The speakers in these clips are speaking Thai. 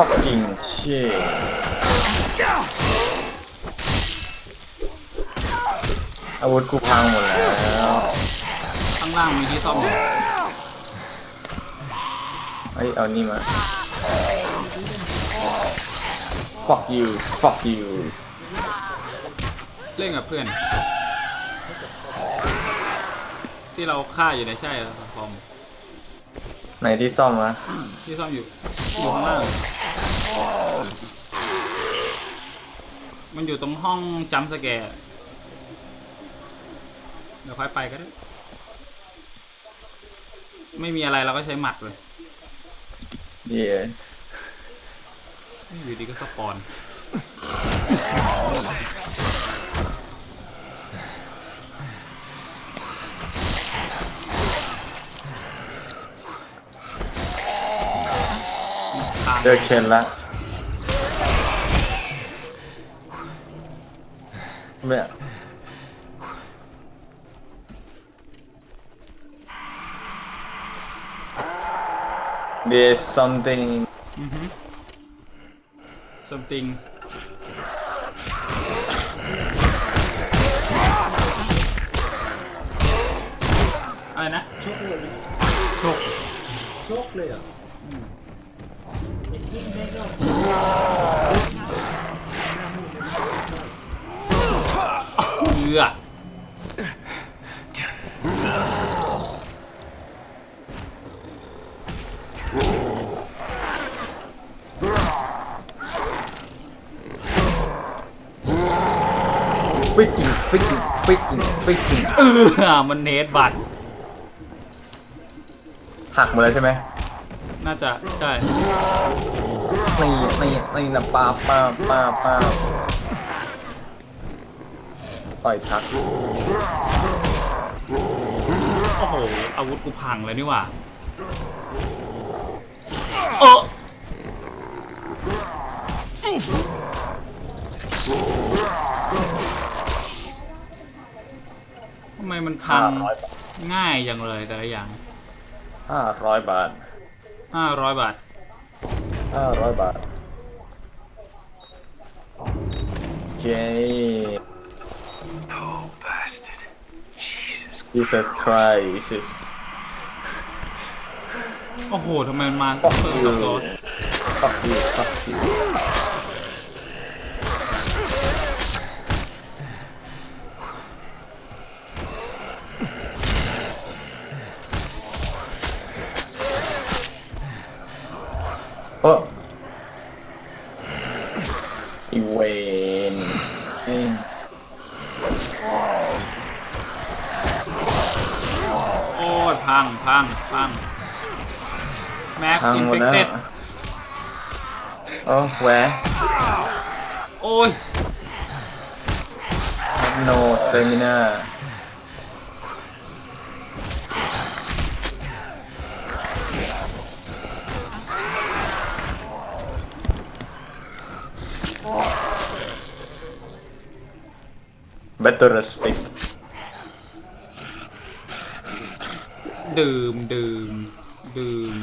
fucking shit อาวุธกูพังหมดแล้วข้างล่างมีที่ซ่อมอยู่เอ้ยเอานี่มา fuck you fuck you เล่นกับเพื่อน ที่เราฆ่าอยู่ในใช่แล้วคอมไหนที่ซ่อมวะที่ซ่อมอยู่อยู่ข้างล่าง มันอยู่ตรงห้องจัมป์สแกร์เดี๋ยวค่อยไปก็ได้ ไม่มีอะไรเราก็ใช้หมัดเลยเดี๋ยวอยู่ดีก็สปอนเจอเคนละ ไม่อะ There's something อือฮึ something อะไรนะชกเล ยไหมโชคชกเลยเหรอเห็นยิ่งได้ก็เอือปิกกิ้งปิกกิ้งปิกกิ้งปิกกิ้งเออมันเนตบัตรหักหมดแล้วใช่ไหมน่าจะใช่นี่นี่นี่นะป้าป้าป้าป้า ต่อยทักโอ้โห อาวุธกูพังเลยนี่หว่าเออทำไมมันพัห้างร้อยบาทง่ายอย่างเลยแต่ละอย่างห้าร้อยบาทห้าร้อยบาทห้าร้อยบาทเจ Jesus Christ โอ้โห ทำไมมันมา Fuck เพิ่ม you กับโดส fuck you fuck you โอ้อีเวน เอ้ยโอ้ยพังพังพังแม็กพังอินหมเฟดคแล้วเต็ดโอ้แหวะโอ้ย no stamina เบตเตอร์สเปก ดื่มดื่มดื่ม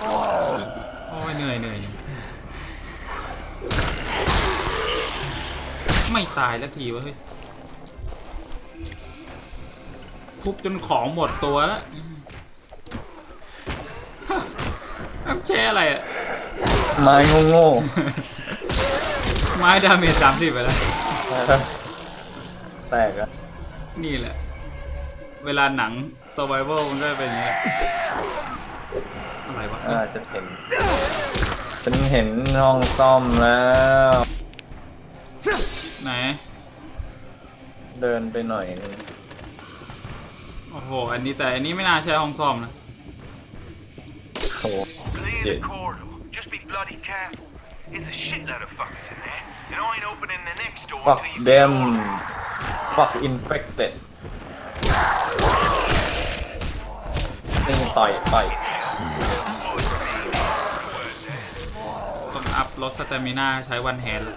โอ้ยเหนื่อยเหนื่อยไม่ตายแล้วทีวะเฮ้ยทุบจนของหมดตัวแล้ว แอบแช่อะไรอะไม้โง่ไม้ดาเมจสามสิบไปแล้ว ๆแตกอะนี่แหละ เวลาหนัง survival มันก็จะเป็นอย่างนี้แหละอะไรวะอ่าฉันเห็น ฉันเห็นห้องซ่อมแล้ว ไหน เดินไปหน่อยนึงโอ้โห อันนี้แต่อันนี้ไม่น่าใช่ห้องซ่อมนะ โอ้ Clear Yeah. shit. Just be bloody careful. It's a shitload of fuckers in there, and I ain't opening the next door Fuck until you. them. Fuck infected. นี่ต่อยต่อยต้องอัพลดสเตมิน่าใช้วันแฮนด์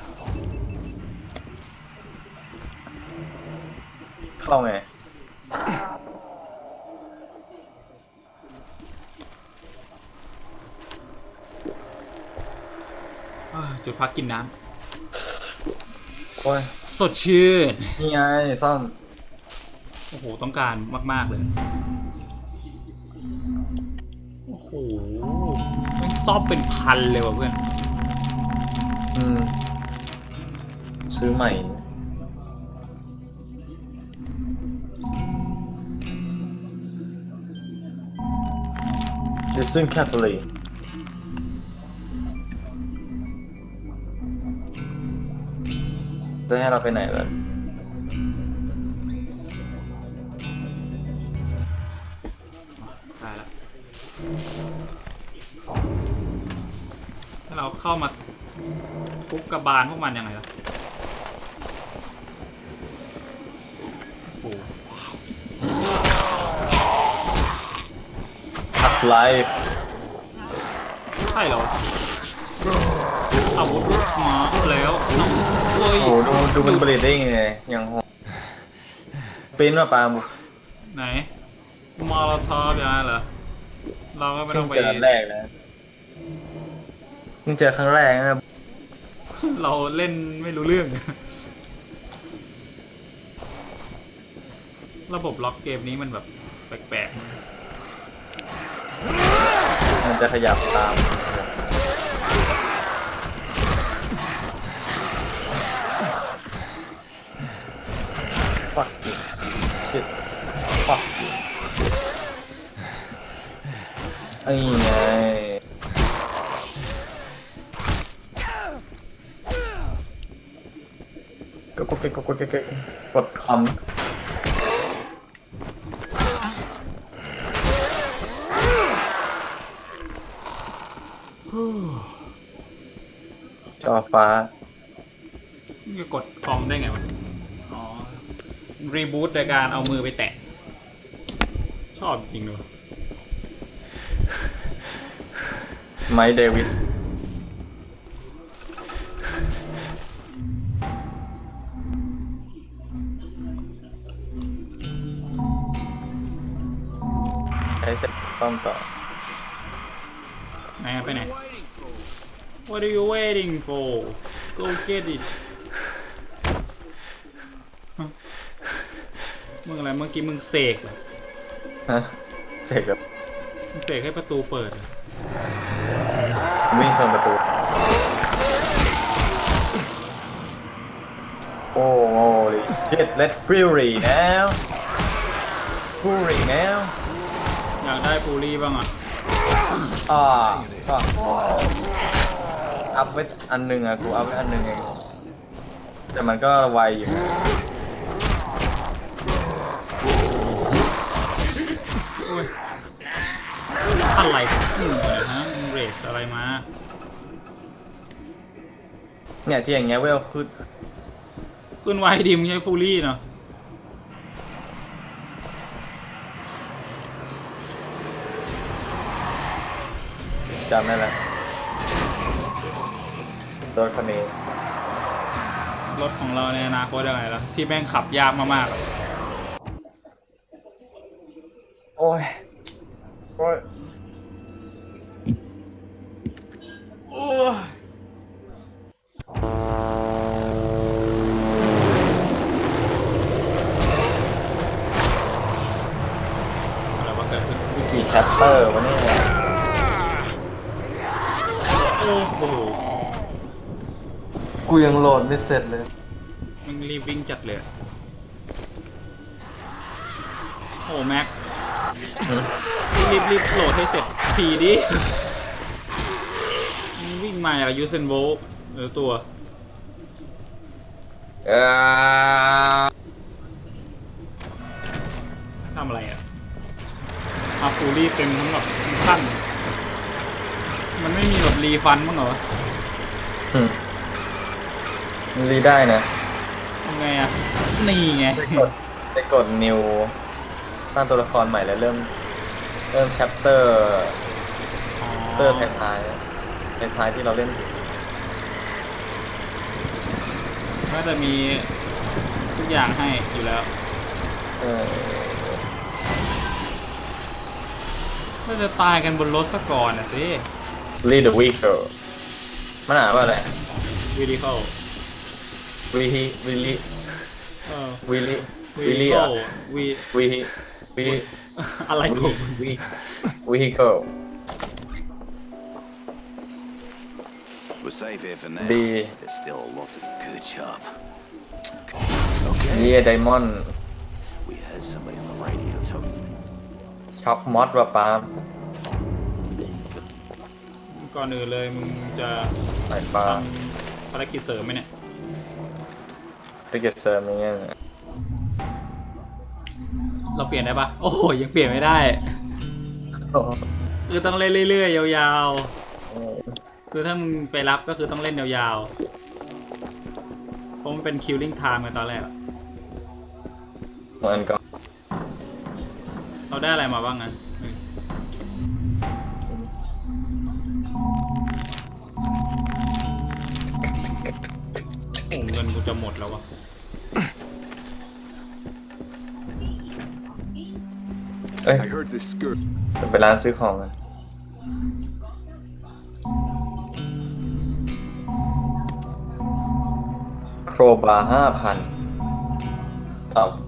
เข้าไง จุดพักกินน้โอ้ยำสดชื่น นี่ไงซ่อมโอ้โห ต้องการมาก ๆ เลย โอ้โหแมันซ่อมเป็นพันเลยว่ะเพื่อน อืมซื้อใหม่ Listen carefully จะให้เราไปไหนล่ะได้แล้วถ้าเราเข้ามาทุบกระบาลพวกมันยังไงล่ะโอ้โห Half Life ใช่เหรออาวุธมาแล้วเฮ้ย โอ้โหดูดูมันบริดได้ยังไงอย่างโหดปริ้นมาปาล์มไหนมอลทอฟอย่างนั้นเหรอเราก็ไม่เพิ่ต้องงไป เจอแรกนะเพิ่งเจอครั้งแรกนะครับเราเล่นไม่รู้เรื่อง ระบบล็อกเกมนี้มันแบบแปลกมันจะขยับตาม Fuck you shit Fuck you ไอ้ไงก็กดกดกดกดกดกดคำจอฟ้าๆมึงจะกดคอมได้ไงวะ อ๋อ รีบูตโดยการเอามือไปแตะ ชอบจริงเลย ไมค์เดวิส ใช้เสร็จซ่อมต่อ ไหนอะไปไหน What are you waiting for Go get it ฮะมึงอะไรเมื่อกี้มึงเสกเหรอฮะเจ็บแบบมึงเสกให้ประตูเปิดเหรอ วิ่งชนประตู โอ้โห shit let fury now fury now อยากได้ฟูรี่บ้างอะ อ่าก็อัพไว้อันหนึ่งอะกูอัพไว้อันหนึ่งเองแต่มันก็ไวอยู่อะไรอืมเหรอฮะมึงเรส อะไรมา เนี่ยที่อย่างเงี้ยเวลขึ้นขึ้นไวดีมึงใช้ฟูรี่เนาะจำได้แล้วโดนคนนี้รถของเราในอนาคตยังไงล่ะ ที่แม่งขับยากมากๆอะ โอ้ย โอ้ย อะไรวะเกิดขึ้น มีกี่แชปเตอร์วะเนี่ยโอ้โหกูยังโหลดไม่เสร็จเลย มึงรีบวิ่งจัดเลยอะโอ้แม็กรีบรีบโหลดให้เสร็จทีดิมึงวิ่งมาอย่างยูเซนโวลต์หรือตัว เออทำอะไรอะ อาฟูรี่เต็มทั้งแบบทั้งขั้น มันไม่มีแบบรีฟันบ้างเหรออืมมันรีได้นะทำไงอะ นี่ไงได้กดได้กด new สร้างตัวละครใหม่แล้วเริ่ม เริ่ม chapter เตอร์ท้ายๆท้ายๆที่เราเล่นน่าจะมีทุกอย่างให้อยู่แล้ว เออ ก็จะตายกันบนรถซะก่อนอะสิ lead the vehicle มันอ่านว่าอะไรวิดีโอวิฮิวิลิเออวิลิวิวิลิดีโออะวีวิฮิวิอะไรของมึงวิ vehicle We're safe here for now. The- but There's still a lot of good job. เยียไดมอนด์ We heard somebody on the radio talking. ช็อปมอสว่าปาล์มก่อนอื่นเลยมึงจะสายปาทล์มำภารกิจเสริมไหมเนี่ยติเกตเซิร์มอย่างเงี้ยเราเปลี่ยนได้ปะโอ้โหยังเปลี่ยนไม่ได้คือต้องเล่นเรื่อยๆยาวๆ คือถ้ามึงไปรับก็คือต้องเล่นยาวๆเพราะมันเป็น killing time ในตอนแรกอะ เหมือนก็ เราได้อะไรมาบ้างนะโอ้เงินกูจะหมดแล้ววะเอ้ย I heard this skirt. ไปร้านซื้อของกันโครบาห้าพันต่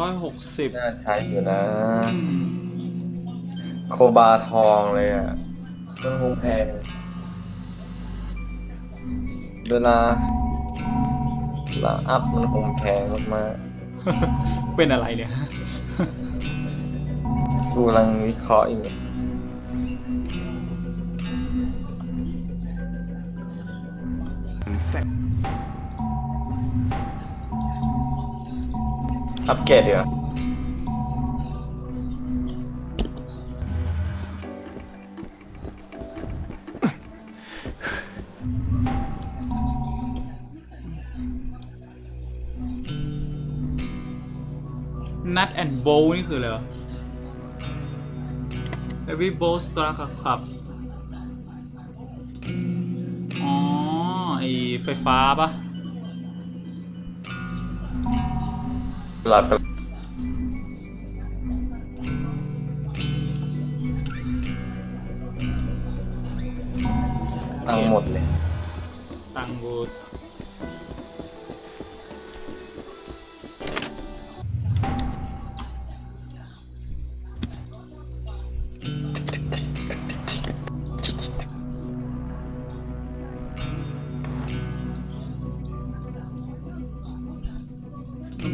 ร้อยหกสิบำน่าใช้อยู่นะ โคบาทองเลยอะมันคงแพงเวลาเวลาอัพมันคงแพงมากเป็นอะไรเนี่ยๆดูกำลังวิเคราะห์อยู่ อัปเกรดเดี๋ยวานัทแอนด์โบนี่คืออะไรวะ Heavy Bow Struck ครับอ๋อ ไอไฟฟ้าปะ หลอด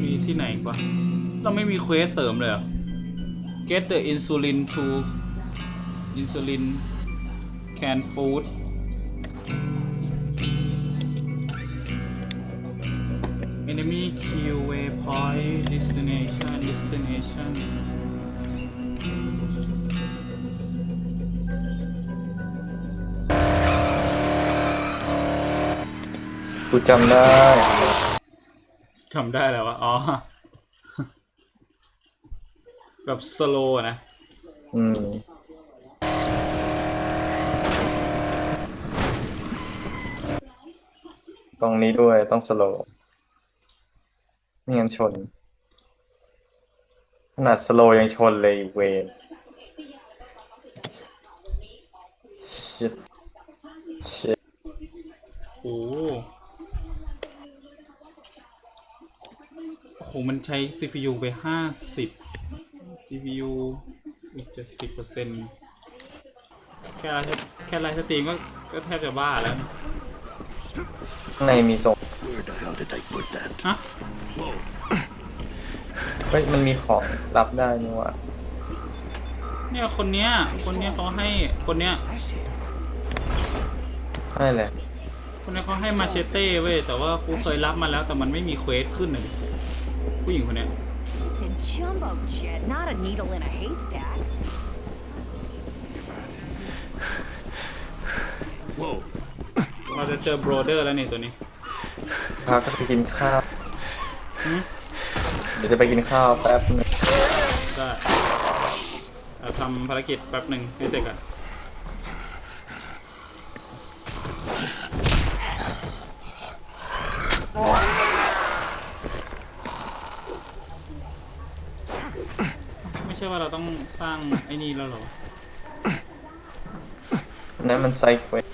มดเลยตังกูมันมีที่ไหนอีกวะเราไม่มีเควสเสริมเลยเหรอ get the insulin to insulin can food enemy kill waypoint destination destination กูจำได้ จำได้แล้ววะอ๋อ แบบสโลนะ อืม ตรงนี้ด้วยต้องสโลว์ไม่งั้นชน ขนาดสโลว์ยังชนเลยเวนชิตชิต โอ้โหโอ้โหมันใช้ CPU ไปห้าสิบ GPU อีกเจ็ดสิบเปอร์เซ็นต์แค่ไลฟ์แค่ไลฟ์สตรีมก็ก็แทบจะบ้าแล้วนะข้างในมีส่ง where the hell did I put that? ฮะ เฮ้ยมันมีของรับได้นี่หว่าเนี่ยคนเนี้ย คนเนี้ยเขาให้ คนเนี้ยใช่แหละคนเนี้ยเขาให้มาเชเต้เว้ย แต่ว่ากูเคยรับมาแล้วแต่มันไม่มีเควสขึ้นเลย ผู้หญิงคนเนี้ย It's a jumbo jet, not a needle in a haystack. Whoa. เราจะเจอโบรเดอร์แล้วนี่ตัวนี้ พาก็ไปกินข้าวหืม เดี๋ยวจะไปกินข้าวแป๊บนึงได้เอาทำภารกิจแป๊บหนึ่งให้เสร็จก่อน ว่าเราต้องสร้างไอ้นี่แล้วเหรอ นั่นมันไซเควส